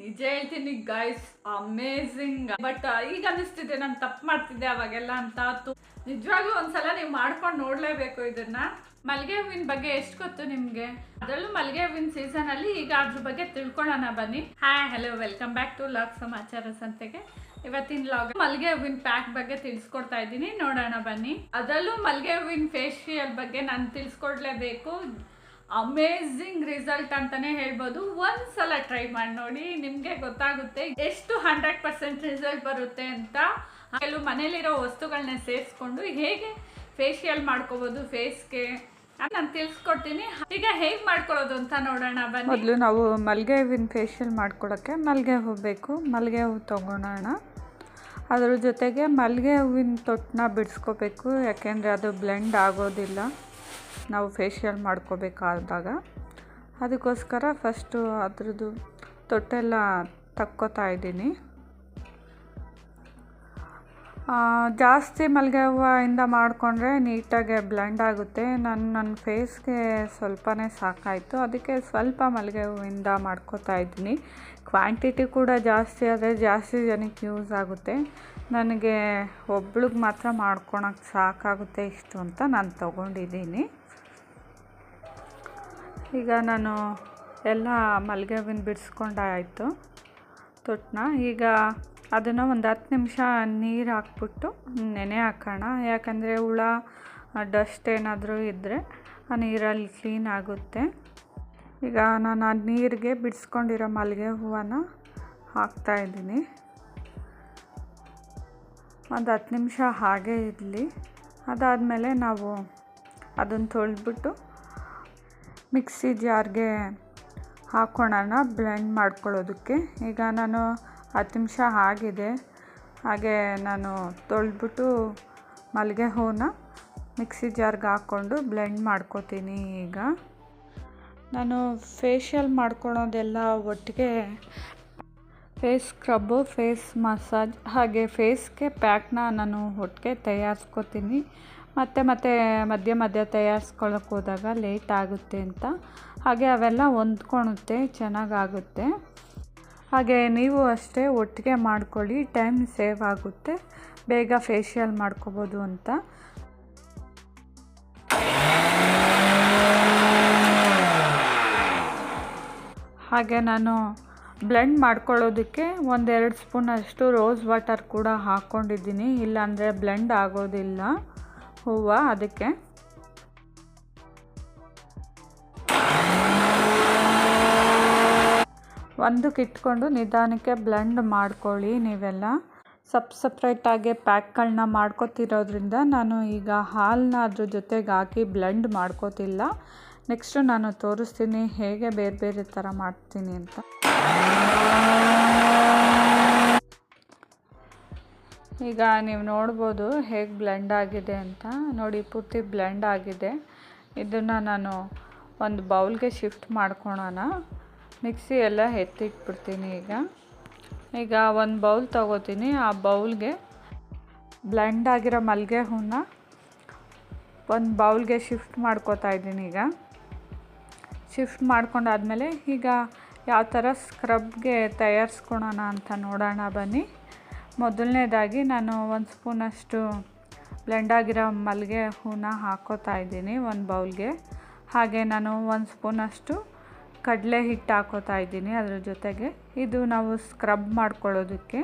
ನಿಜ ಹೇಳ್ತೀನಿ guys amazing but ಈಗ ಅನಿಸ್ತಿದೆ ನಾನು ತಪ್ಪು ಮಾಡ್ತಿದ್ದೆ ಅವಾಗೆಲ್ಲ ಅಂತ ನಿಜವಾಗ್ಲೂ ಒಂದ್ಸಲ ನೀವು ಮಾಡ್ಕೊಂಡು ನೋಡ್ಲೇಬೇಕು ಇದನ್ನ. ಮಲ್ಲಿಗೆ ಹೂವಿನ ಬಗ್ಗೆ ಎಷ್ಟು ಗೊತ್ತು ನಿಮ್ಗೆ? ಅದರಲ್ಲೂ ಮಲ್ಲಿಗೆ ಹೂವಿನ ಸೀಸನ್ ಅಲ್ಲಿ ಈಗ ಅದ್ರ ಬಗ್ಗೆ ತಿಳ್ಕೊಳ್ಳೋಣ ಬನ್ನಿ. Hi hello welcome back to lock ಸಮಾಚಾರ ಸಂತೆಗೆ ಇವತ್ತಿನ ಲಾಗ್ ಮಲ್ಲಿಗೆ ಹೂವಿನ ಪ್ಯಾಕ್ ಬಗ್ಗೆ ತಿಳಿಸ್ಕೊಡ್ತಾ ಇದ್ದೀನಿ. ನೋಡೋಣ ಬನ್ನಿ. ಅದರಲ್ಲೂ ಮಲ್ಲಿಗೆ ಹೂವಿನ ಫೇಶಿಯಲ್ ಬಗ್ಗೆ ನಾನು ತಿಳಿಸ್ಕೊಡ್ಲೇಬೇಕು. ಅಮೇಝಿಂಗ್ ರಿಸಲ್ಟ್ ಅಂತಾನೆ ಹೇಳ್ಬೋದು. ಒಂದ್ಸಲ ಟ್ರೈ ಮಾಡಿ ನೋಡಿ, ನಿಮಗೆ ಗೊತ್ತಾಗುತ್ತೆ ಎಷ್ಟು ಹಂಡ್ರೆಡ್ ಪರ್ಸೆಂಟ್ ರಿಸಲ್ಟ್ ಬರುತ್ತೆ ಅಂತ. ಕೆಲವು ಮನೇಲಿರೋ ವಸ್ತುಗಳನ್ನ ಸೇರಿಸ್ಕೊಂಡು ಹೇಗೆ ಫೇಶಿಯಲ್ ಮಾಡ್ಕೋಬೋದು ಫೇಸ್ಗೆ ನಾನು ತಿಳಿಸ್ಕೊಡ್ತೀನಿ. ಈಗ ಹೇಗೆ ಮಾಡ್ಕೊಳ್ಳೋದು ಅಂತ ನೋಡೋಣ, ಬನ್ನಿ. ಮೊದಲು ನಾವು ಮಲ್ಲಿಗೆ ಹೂವಿನ ಫೇಶಿಯಲ್ ಮಾಡ್ಕೊಳ್ಳೋಕ್ಕೆ ಮಲ್ಲಿಗೆ ಹೂ ಬೇಕು. ಮಲ್ಲಿಗೆ ಹೂವು ತೊಗೊಳೋಣ ಅದ್ರ ಜೊತೆಗೆ ಮಲ್ಲಿಗೆ ಹೂವಿನ ತೊಟ್ಟನ್ನ ಬಿಡಿಸ್ಕೋಬೇಕು, ಯಾಕೆಂದರೆ ಅದು ಬ್ಲೆಂಡ್ ಆಗೋದಿಲ್ಲ. ನಾವು ಫೇಶಿಯಲ್ ಮಾಡ್ಕೋಬೇಕಾದಾಗ ಅದಕ್ಕೋಸ್ಕರ ಫಸ್ಟು ಅದರದ್ದು ತೊಟ್ಟೆಲ್ಲ ತಕ್ಕೋತಾ ಇದ್ದೀನಿ. ಜಾಸ್ತಿ ಮಲ್ಲಿಗೆ ಹೂವಿಂದ ಮಾಡಿಕೊಂಡ್ರೆ ನೀಟಾಗಿ ಬ್ಲೆಂಡ್ ಆಗುತ್ತೆ. ನನ್ನ ನನ್ನ ಫೇಸ್ಗೆ ಸ್ವಲ್ಪನೇ ಸಾಕಾಯಿತು. ಅದಕ್ಕೆ ಸ್ವಲ್ಪ ಮಲ್ಲಿಗೆ ಹೂವಿಂದ ಮಾಡ್ಕೋತಾ ಇದ್ದೀನಿ. ಕ್ವಾಂಟಿಟಿ ಕೂಡ ಜಾಸ್ತಿ ಆದರೆ ಜಾಸ್ತಿ ಜನಕ್ಕೆ ಯೂಸ್ ಆಗುತ್ತೆ. ನನಗೆ ಒಬ್ಳಿಗೆ ಮಾತ್ರ ಮಾಡ್ಕೊಳಕ್ಕೆ ಸಾಕಾಗುತ್ತೆ ಇಷ್ಟು ಅಂತ ನಾನು ತೊಗೊಂಡಿದ್ದೀನಿ. ಈಗ ನಾನು ಎಲ್ಲ ಮಲ್ಲಿಗೆ ಹೂವಿನ ಬಿಡಿಸ್ಕೊಂಡಾಯಿತು ತೊಟ್ಟನ್ನ ಈಗ ಅದನ್ನು ಒಂದು ಹತ್ತು ನಿಮಿಷ ನೀರು ಹಾಕ್ಬಿಟ್ಟು ನೆನೆ ಹಾಕೋಣ. ಯಾಕಂದರೆ ಹುಳ, ಡಸ್ಟ್ ಏನಾದರೂ ಇದ್ದರೆ ಆ ನೀರಲ್ಲಿ ಕ್ಲೀನ್ ಆಗುತ್ತೆ. ಈಗ ನಾನು ಆ ನೀರಿಗೆ ಬಿಡಿಸ್ಕೊಂಡಿರೋ ಮಲ್ಲಿಗೆ ಹೂವನ್ನು ಹಾಕ್ತಾಯಿದ್ದೀನಿ ಒಂದು ಹತ್ತು ನಿಮಿಷ ಹಾಗೇ ಇರಲಿ. ಅದಾದಮೇಲೆ ನಾವು ಅದನ್ನು ತೊಳೆದ್ಬಿಟ್ಟು ಮಿಕ್ಸಿ ಜಾರ್ಗೆ ಹಾಕೋಣ ಬ್ಲೆಂಡ್ ಮಾಡ್ಕೊಳ್ಳೋದಕ್ಕೆ. ಈಗ ನಾನು ಹತ್ತು ನಿಮಿಷ ಆಗಿದೆ. ಹಾಗೆ ನಾನು ತೊಳೆದ್ಬಿಟ್ಟು ಮಲ್ಲಿಗೆ ಹೂವನ್ನ ಮಿಕ್ಸಿ ಜಾರ್ಗೆ ಹಾಕ್ಕೊಂಡು ಬ್ಲೆಂಡ್ ಮಾಡ್ಕೋತೀನಿ ಈಗ. ನಾನು ಫೇಶಿಯಲ್ ಮಾಡ್ಕೊಳೋದೆಲ್ಲ ಒಟ್ಟಿಗೆ ಫೇಸ್ ಸ್ಕ್ರಬ್ಬು, ಫೇಸ್ ಮಸಾಜ್ ಹಾಗೆ ಫೇಸ್ಗೆ ಪ್ಯಾಕ್ನ ನಾನು ಒಟ್ಟಿಗೆ ತಯಾರಿಸ್ಕೋತೀನಿ. ಮತ್ತೆ ಮತ್ತೆ ಮಧ್ಯ ಮಧ್ಯ ತಯಾರಿಸ್ಕೊಳಕ್ಕೆ ಹೋದಾಗ ಲೇಟ್ ಆಗುತ್ತೆ ಅಂತ. ಹಾಗೆ ಅವೆಲ್ಲ ಹೊಂದ್ಕೊಳುತ್ತೆ, ಚೆನ್ನಾಗಾಗುತ್ತೆ. ಹಾಗೆ ನೀವು ಅಷ್ಟೇ ಒಟ್ಟಿಗೆ ಮಾಡ್ಕೊಳ್ಳಿ ಟೈಮ್ ಸೇವ್ ಆಗುತ್ತೆ. ಬೇಗ ಫೇಶಿಯಲ್ ಮಾಡ್ಕೋಬೋದು ಅಂತ. ಹಾಗೆ ನಾನು ಬ್ಲೆಂಡ್ ಮಾಡ್ಕೊಳ್ಳೋದಕ್ಕೆ ಒಂದೆರಡು ಸ್ಪೂನ್ ಅಷ್ಟು ರೋಸ್ ವಾಟರ್ ಕೂಡ ಹಾಕ್ಕೊಂಡಿದ್ದೀನಿ ಇಲ್ಲಾಂದರೆ ಬ್ಲೆಂಡ್ ಆಗೋದಿಲ್ಲ. ಹೂವು ಅದಕ್ಕೆ? ಒಂದು ಕಿಟ್ಕೊಂಡು ನಿಧಾನಕ್ಕೆ ಬ್ಲೆಂಡ್ ಮಾಡ್ಕೊಳ್ಳಿ ನೀವೆಲ್ಲ. ಸಪ್ ಸಪ್ರೇಟಾಗಿ ಪ್ಯಾಕ್ಗಳನ್ನ ಮಾಡ್ಕೊತಿರೋದ್ರಿಂದ ನಾನು ಈಗ ಹಾಲನ್ನ ಅದ್ರ ಜೊತೆಗೆ ಹಾಕಿ ಬ್ಲೆಂಡ್ ಮಾಡ್ಕೋತಿಲ್ಲ. ನೆಕ್ಸ್ಟು ನಾನು ತೋರಿಸ್ತೀನಿ ಹೇಗೆ ಬೇರೆ ಬೇರೆ ಥರ ಮಾಡ್ತೀನಿ ಅಂತ. ಈಗ ನೀವು ನೋಡ್ಬೋದು ಹೇಗೆ ಬ್ಲೆಂಡ್ ಆಗಿದೆ ಅಂತ. ನೋಡಿ, ಪೂರ್ತಿ ಬ್ಲೆಂಡ್ ಆಗಿದೆ. ಇದನ್ನು ನಾನು ಒಂದು ಬೌಲ್ಗೆ ಶಿಫ್ಟ್ ಮಾಡ್ಕೊಳೋಣ. ಮಿಕ್ಸಿ ಎಲ್ಲ ಎತ್ತಿಟ್ಬಿಡ್ತೀನಿ ಈಗ. ಈಗ ಒಂದು ಬೌಲ್ ತಗೋತೀನಿ. ಆ ಬೌಲ್ಗೆ ಬ್ಲೆಂಡ್ ಆಗಿರೋ ಮಲ್ಲಿಗೆ ಹೂನ ಒಂದು ಬೌಲ್ಗೆ ಶಿಫ್ಟ್ ಮಾಡ್ಕೋತಾ ಇದ್ದೀನಿ ಈಗ. ಶಿಫ್ಟ್ ಮಾಡ್ಕೊಂಡಾದ್ಮೇಲೆ ಈಗ ಯಾವ ಥರ ಸ್ಕ್ರಬ್ಗೆ ತಯಾರಿಸ್ಕೊಳೋಣ ಅಂತ ನೋಡೋಣ ಬನ್ನಿ. ಮೊದಲನೇದಾಗಿ ನಾನು ಒಂದು ಸ್ಪೂನಷ್ಟು ಬ್ಲೆಂಡ್ ಆಗಿರೋ ಮಲ್ಲಿಗೆ ಹೂನ ಹಾಕೋತಾ ಇದ್ದೀನಿ ಒಂದು ಬೌಲ್ಗೆ. ಹಾಗೆ ನಾನು ಒಂದು ಸ್ಪೂನಷ್ಟು ಕಡಲೆ ಹಿಟ್ಟು ಹಾಕೋತಾ ಇದ್ದೀನಿ ಅದ್ರ ಜೊತೆಗೆ. ಇದು ನಾವು ಸ್ಕ್ರಬ್ ಮಾಡ್ಕೊಳ್ಳೋದಕ್ಕೆ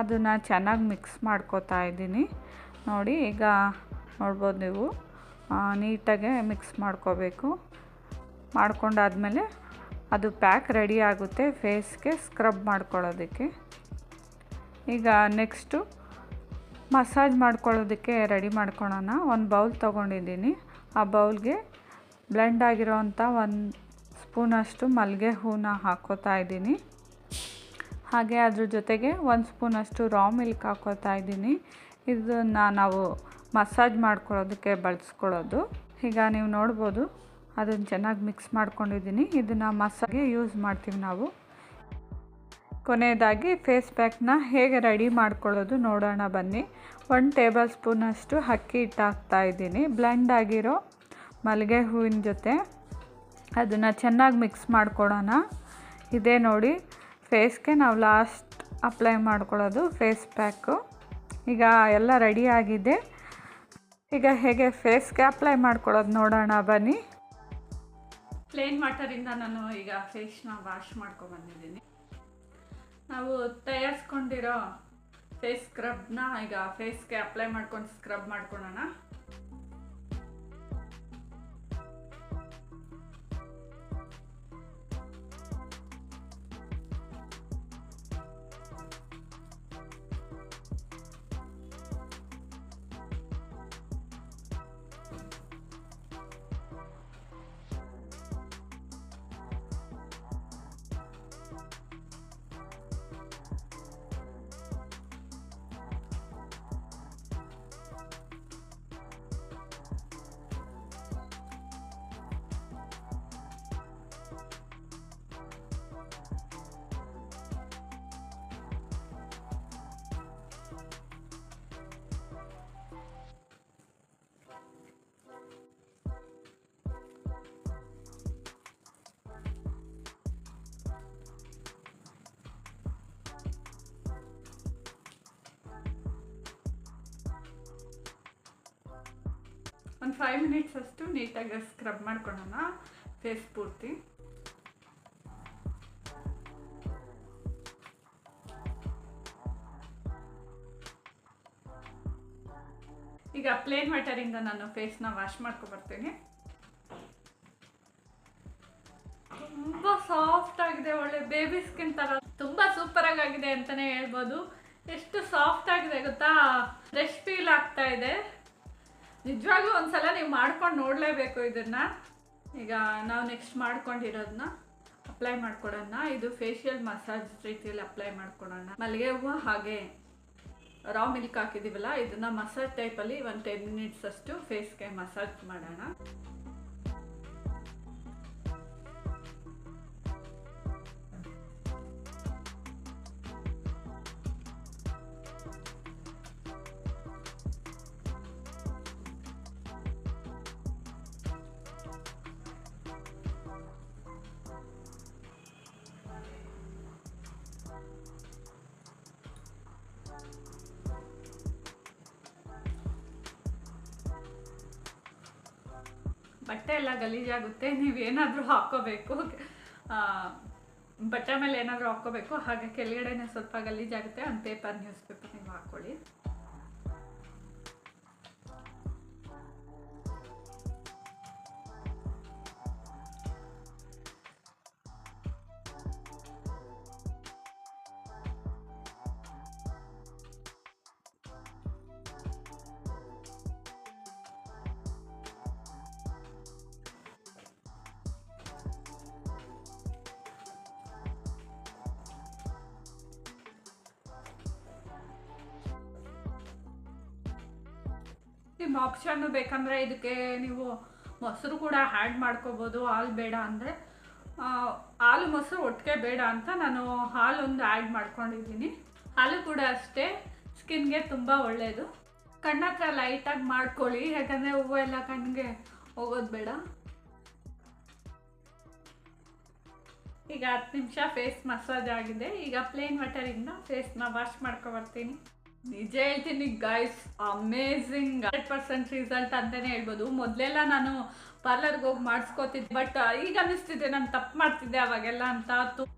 ಅದನ್ನು ಚೆನ್ನಾಗಿ ಮಿಕ್ಸ್ ಮಾಡ್ಕೋತಾ ಇದ್ದೀನಿ. ನೋಡಿ, ಈಗ ನೋಡ್ಬೋದು ನೀವು ನೀಟಾಗೆ ಮಿಕ್ಸ್ ಮಾಡ್ಕೋಬೇಕು. ಮಾಡ್ಕೊಂಡಾದ್ಮೇಲೆ ಅದು ಪ್ಯಾಕ್ ರೆಡಿ ಆಗುತ್ತೆ ಫೇಸ್ಗೆ ಸ್ಕ್ರಬ್ ಮಾಡ್ಕೊಳ್ಳೋದಕ್ಕೆ. ಈಗ ನೆಕ್ಸ್ಟು ಮಸಾಜ್ ಮಾಡ್ಕೊಳ್ಳೋದಕ್ಕೆ ರೆಡಿ ಮಾಡ್ಕೊಳ್ಳೋಣ ಒಂದು ಬೌಲ್ ತೊಗೊಂಡಿದ್ದೀನಿ. ಆ ಬೌಲ್ಗೆ ಬ್ಲೆಂಡ್ ಆಗಿರೋವಂಥ ಒಂದು ಸ್ಪೂನಷ್ಟು ಮಲ್ಲಿಗೆ ಹೂನ ಹಾಕೋತಾ ಇದ್ದೀನಿ. ಹಾಗೆ ಅದ್ರ ಜೊತೆಗೆ ಒಂದು ಸ್ಪೂನಷ್ಟು ರಾ ಮಿಲ್ಕ್ ಹಾಕೋತಾ ಇದ್ದೀನಿ. ಇದನ್ನು ನಾವು ಮಸಾಜ್ ಮಾಡ್ಕೊಳ್ಳೋದಕ್ಕೆ ಬಳಸ್ಕೊಳ್ಳೋದು. ಈಗ ನೀವು ನೋಡ್ಬೋದು, ಅದನ್ನು ಚೆನ್ನಾಗಿ ಮಿಕ್ಸ್ ಮಾಡ್ಕೊಂಡಿದ್ದೀನಿ. ಇದನ್ನು ಮಸಾಜ್ಗೆ ಯೂಸ್ ಮಾಡ್ತೀವಿ ನಾವು. ಕೊನೆಯದಾಗಿ ಫೇಸ್ ಪ್ಯಾಕ್ನ ಹೇಗೆ ರೆಡಿ ಮಾಡ್ಕೊಳ್ಳೋದು ನೋಡೋಣ ಬನ್ನಿ. ಒಂದು ಟೇಬಲ್ ಸ್ಪೂನಷ್ಟು ಅಕ್ಕಿ ಹಿಟ್ಟು ಹಾಕ್ತಾ ಇದ್ದೀನಿ. ಬ್ಲೆಂಡ್ ಆಗಿರೋ ಮಲ್ಲಿಗೆ ಹೂವಿನ ಜೊತೆ ಅದನ್ನು ಚೆನ್ನಾಗಿ ಮಿಕ್ಸ್ ಮಾಡ್ಕೊಳ್ಳೋಣ. ಇದೇ ನೋಡಿ ಫೇಸ್ಗೆ ನಾವು ಲಾಸ್ಟ್ ಅಪ್ಲೈ ಮಾಡ್ಕೊಳ್ಳೋದು ಫೇಸ್ ಪ್ಯಾಕು ಈಗ ಎಲ್ಲ ರೆಡಿ ಆಗಿದೆ. ಈಗ ಹೇಗೆ ಫೇಸ್ಗೆ ಅಪ್ಲೈ ಮಾಡ್ಕೊಳ್ಳೋದು ನೋಡೋಣ ಬನ್ನಿ. ಪ್ಲೇನ್ ವಾಟರಿಂದ ನಾನು ಈಗ ಫೇಸ್ನ ವಾಶ್ ಬಂದಿದ್ದೀನಿ. ನಾವು ತಯಾರಿಸ್ಕೊಂಡಿರೋ ಫೇಸ್ ಸ್ಕ್ರಬ್ನ ಈಗ ಫೇಸ್ಗೆ ಅಪ್ಲೈ ಮಾಡ್ಕೊಂಡು ಸ್ಕ್ರಬ್ ಮಾಡ್ಕೊಳ್ಳೋಣ. ಫೈವ್ ಮಿನಿಟ್ಸ್ ಅಷ್ಟು ನೀಟಾಗಿ ಸ್ಕ್ರಬ್ ಮಾಡ್ಕೊಳ್ಳೋಣ ಫೇಸ್ ಪೂರ್ತಿ. ಈಗ ಪ್ಲೇನ್ ವಾಟರಿಂದ ನಾನು ಫೇಸ್ನ ವಾಶ್ ಮಾಡ್ಕೊಬರ್ತೀನಿ ತುಂಬ ಸಾಫ್ಟ್ ಆಗಿದೆ, ಒಳ್ಳೆ ಬೇಬಿ ಸ್ಕಿನ್ ಥರ ತುಂಬ ಸೂಪರ್ ಆಗಿದೆ ಅಂತಲೇ ಹೇಳ್ಬೋದು. ಎಷ್ಟು ಸಾಫ್ಟ್ ಆಗಿದೆ ಗೊತ್ತಾ? ಫ್ರೆಶ್ ಫೀಲ್ ಆಗ್ತಾ ಇದೆ. ನಿಜವಾಗ್ಲೂ ಒಂದ್ಸಲ ನೀವು ಮಾಡ್ಕೊಂಡು ನೋಡಲೇಬೇಕು ಇದನ್ನ. ಈಗ ನಾವು ನೆಕ್ಸ್ಟ್ ಮಾಡ್ಕೊಂಡಿರೋದನ್ನ ಅಪ್ಲೈ ಮಾಡ್ಕೊಡೋಣ. ಇದು ಫೇಶಿಯಲ್ ಮಸಾಜ್ ರೀತಿಯಲ್ಲಿ ಅಪ್ಲೈ ಮಾಡ್ಕೊಡೋಣ. ಮಲ್ಲಿಗೆ ಹೂವು ಹಾಗೆ ರಾ ಮಿಲ್ಕ್ ಹಾಕಿದ್ದೀವಲ್ಲ ಇದನ್ನ ಮಸಾಜ್ ಟೈಪಲ್ಲಿ ಒಂದು ಟೆನ್ ಮಿನಿಟ್ಸ್ ಅಷ್ಟು ಫೇಸ್ಗೆ ಮಸಾಜ್ ಮಾಡೋಣ. ಬಟ್ಟೆ ಎಲ್ಲ ಗಲೀಜಾಗುತ್ತೆ ನೀವೇನಾದರೂ ಹಾಕ್ಕೋಬೇಕು. ಆ, ಬಟ್ಟೆ ಮೇಲೆ ಏನಾದರೂ ಹಾಕ್ಕೋಬೇಕು ಹಾಗೆ ಕೆಳಗಡೆನೇ ಸ್ವಲ್ಪ ಗಲೀಜಾಗುತ್ತೆ ಒಂದು ಪೇಪರ್ ನ್ಯೂಸ್ ಪೇಪರ್ ನೀವು ಹಾಕ್ಕೊಳ್ಳಿ ನಿಮ್ಮ ಆಪ್ಷನ್ನು ಬೇಕಂದರೆ ಇದಕ್ಕೆ ನೀವು ಮೊಸರು ಕೂಡ ಆ್ಯಡ್ ಮಾಡ್ಕೋಬೋದು, ಹಾಲು ಬೇಡ ಅಂದರೆ. ಹಾಲು ಮೊಸರು ಒಟ್ಟಿಗೆ ಬೇಡ ಅಂತ ನಾನು ಹಾಲೊಂದು ಆ್ಯಡ್ ಮಾಡ್ಕೊಂಡಿದ್ದೀನಿ. ಹಾಲು ಕೂಡ ಅಷ್ಟೇ, ಸ್ಕಿನ್ಗೆ ತುಂಬ ಒಳ್ಳೆಯದು ಕಣ್ಣ ಹತ್ರ ಲೈಟಾಗಿ ಮಾಡ್ಕೊಳ್ಳಿ, ಯಾಕಂದರೆ ಹೂವು ಎಲ್ಲ ಕಣ್ಣಿಗೆ ಹೋಗೋದು ಬೇಡ. ಈಗ ಹತ್ತು ನಿಮಿಷ ಫೇಸ್ ಮಸಾಜ್ ಆಗಿದೆ. ಈಗ ಪ್ಲೇನ್ ವಾಟರಿಂದ ಫೇಸ್ನ ವಾಶ್ ಮಾಡ್ಕೊಬರ್ತೀನಿ ನಿಜ ಹೇಳ್ತೀನಿ guys amazing hundred percent result ಅಂತಾನೆ ಹೇಳ್ಬೋದು. ಮೊದಲೆಲ್ಲ ನಾನು ಪಾರ್ಲರ್ಗೆ ಹೋಗಿ ಮಾಡಿಸ್ಕೋತಿದ್ದೆ ಬಟ್ ಈಗ ಅನಿಸ್ತಿದೆ ನಾನು ತಪ್ಪು ಮಾಡ್ತಿದ್ದೆ ಅವಾಗೆಲ್ಲ ಅಂತ.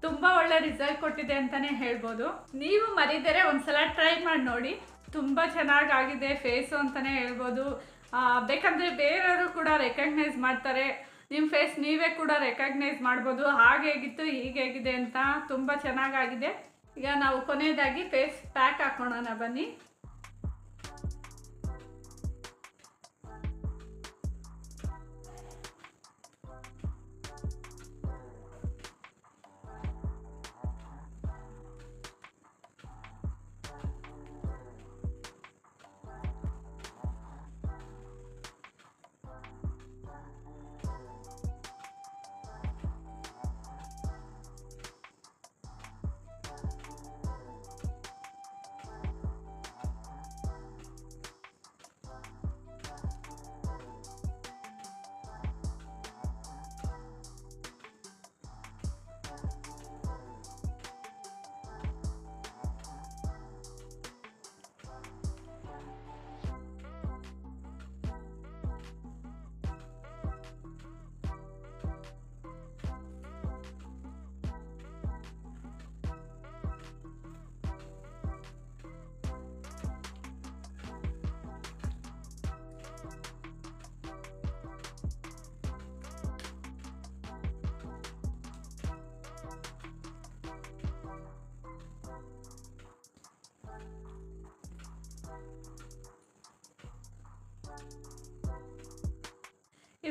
ತುಂಬಾ ಒಳ್ಳೆ ರಿಸಲ್ಟ್ ಕೊಟ್ಟಿದೆ ಅಂತಾನೆ ಹೇಳ್ಬೋದು. ನೀವು ಮರಿದರೆ ಒಂದ್ಸಲ ಟ್ರೈ ಮಾಡಿ ನೋಡಿ. ತುಂಬ ಚೆನ್ನಾಗಾಗಿದೆ ಫೇಸು ಅಂತಾನೆ ಹೇಳ್ಬೋದು. ಬೇಕಂದ್ರೆ ಬೇರೆಯವರು ಕೂಡ ರೆಕಗ್ನೈಸ್ ಮಾಡ್ತಾರೆ. ನಿಮ್ಮ ಫೇಸ್ ನೀವೇ ಕೂಡ ರೆಕಗ್ನೈಸ್ ಮಾಡ್ಬೋದು. ಹಾಗೆ ಹೇಗಿತ್ತು, ಹೀಗೆ ಹೇಗಿದೆ ಅಂತ ತುಂಬ ಚೆನ್ನಾಗಾಗಿದೆ ಈಗ ನಾವು ಕೊನೆಯದಾಗಿ ಫೇಸ್ ಪ್ಯಾಕ್ ಹಾಕೋಣ ಬನ್ನಿ.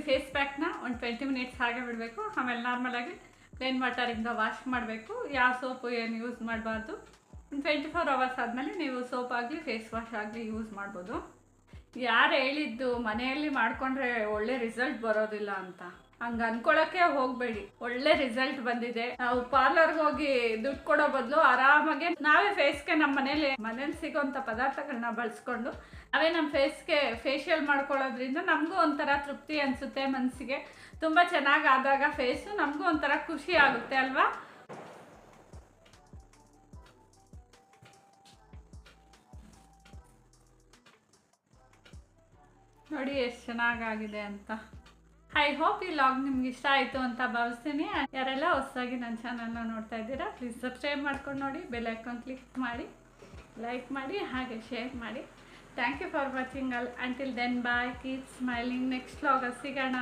ಫೇಸ್ ಪ್ಯಾಕ್ನ ಒಂದು ಟ್ವೆಂಟಿ ಮಿನಿಟ್ಸ್ ಹಾಗೆ ಬಿಡಬೇಕು. ಆಮೇಲೆ ನಾರ್ಮಲಾಗಿ ಪ್ಲೇನ್ ವಾಟರಿಂದ ವಾಶ್ ಮಾಡಬೇಕು. ಯಾವ ಸೋಪು ಏನು ಯೂಸ್ ಮಾಡಬಾರ್ದು. ಒಂದು ಟ್ವೆಂಟಿ ಫೋರ್ ಅವರ್ಸ್ ಆದಮೇಲೆ ನೀವು ಸೋಪ್ ಆಗಲಿ ಫೇಸ್ ವಾಶ್ ಆಗಲಿ ಯೂಸ್ ಮಾಡ್ಬೋದು. ಯಾರು ಹೇಳಿದ್ದು ಮನೆಯಲ್ಲಿ ಮಾಡಿಕೊಂಡ್ರೆ ಒಳ್ಳೆ ರಿಸಲ್ಟ್ ಬರೋದಿಲ್ಲ ಅಂತ. ಹಂಗೆ ಅನ್ಕೊಳ್ಳೋಕ್ಕೆ ಹೋಗಬೇಡಿ. ಒಳ್ಳೆ ರಿಸಲ್ಟ್ ಬಂದಿದೆ. ನಾವು ಪಾರ್ಲರ್ಗೆ ಹೋಗಿ ದುಡ್ಡು ಕೊಡೋ ಬದಲು ಆರಾಮಾಗಿ ನಾವೇ ಫೇಸ್ಗೆ ನಮ್ಮ ಮನೇಲಿ ಮನೇಲಿ ಸಿಗೋಂಥ ಪದಾರ್ಥಗಳನ್ನ ಬಳಸ್ಕೊಂಡು ನಾವೇ ನಮ್ಮ ಫೇಸ್ಗೆ ಫೇಶಿಯಲ್ ಮಾಡ್ಕೊಳ್ಳೋದ್ರಿಂದ ನಮಗೂ ಒಂಥರ ತೃಪ್ತಿ ಅನಿಸುತ್ತೆ ಮನಸ್ಸಿಗೆ ತುಂಬ ಚೆನ್ನಾಗಿ ಆದಾಗ ಫೇಸು ನಮಗೂ ಒಂಥರ ಖುಷಿ ಆಗುತ್ತೆ ಅಲ್ವಾ? ನೋಡಿ ಎಷ್ಟು ಚೆನ್ನಾಗಾಗಿದೆ ಅಂತ. ಐ ಹೋಪ್ ಈ ಲಾಗ್ ನಿಮ್ಗೆ ಇಷ್ಟ ಆಯಿತು ಅಂತ ಭಾವಿಸ್ತೀನಿ. ಯಾರೆಲ್ಲ ಹೊಸದಾಗಿ ನನ್ನ ಚಾನಲ್ನ ನೋಡ್ತಾ ಇದ್ದೀರಾ ಪ್ಲೀಸ್ ಸಬ್ಸ್ಕ್ರೈಬ್ ಮಾಡ್ಕೊಂಡು ನೋಡಿ ಬೆಲ್ ಐಕಾನ್ ಕ್ಲಿಕ್ ಮಾಡಿ ಲೈಕ್ ಮಾಡಿ, ಹಾಗೆ ಶೇರ್ ಮಾಡಿ. Thank you for watching all until then bye keep smiling next ಲಾಗಲ್ಲಿ ಸಿಗೋಣ